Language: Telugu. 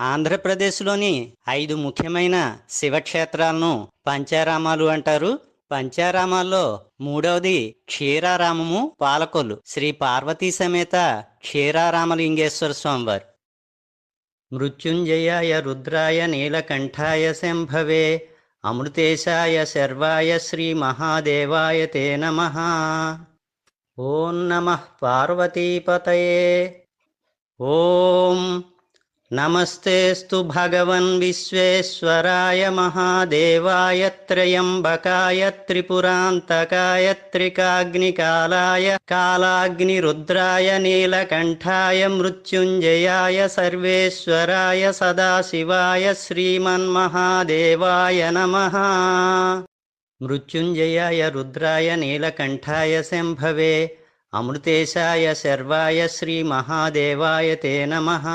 ఆంధ్రప్రదేశ్లోని ఐదు ముఖ్యమైన శివక్షేత్రాలను పంచారామాలు అంటారు. పంచారామాల్లో మూడవది క్షీరారామము పాలకొల్లు. శ్రీ పార్వతీ సమేత క్షీరారామలింగేశ్వర స్వామివారు. మృత్యుంజయాయ రుద్రాయ నీలకంఠాయ శంభవే అమృతేశాయ శర్వాయ శ్రీ మహాదేవాయ తే నమ. ఓం నమ పార్వతీపతయే. ఓం నమస్తేస్తు భగవన్ విశ్వేశ్వరాయ మహాదేవాయ త్రయంబకాయ త్రిపురాంతకాయ త్రికాగ్నికాలాయ కాలాగ్నిరుద్రాయ నీలకంఠాయ మృత్యుంజయాయ సర్వేశ్వరాయ సదాశివాయ శ్రీమన్మహాదేవాయ నమః. మృత్యుంజయాయ రుద్రాయ నీలకంఠాయ శంభవే అమృతేశాయ శర్వాయ శ్రీ మహాదేవాయ తే నమః.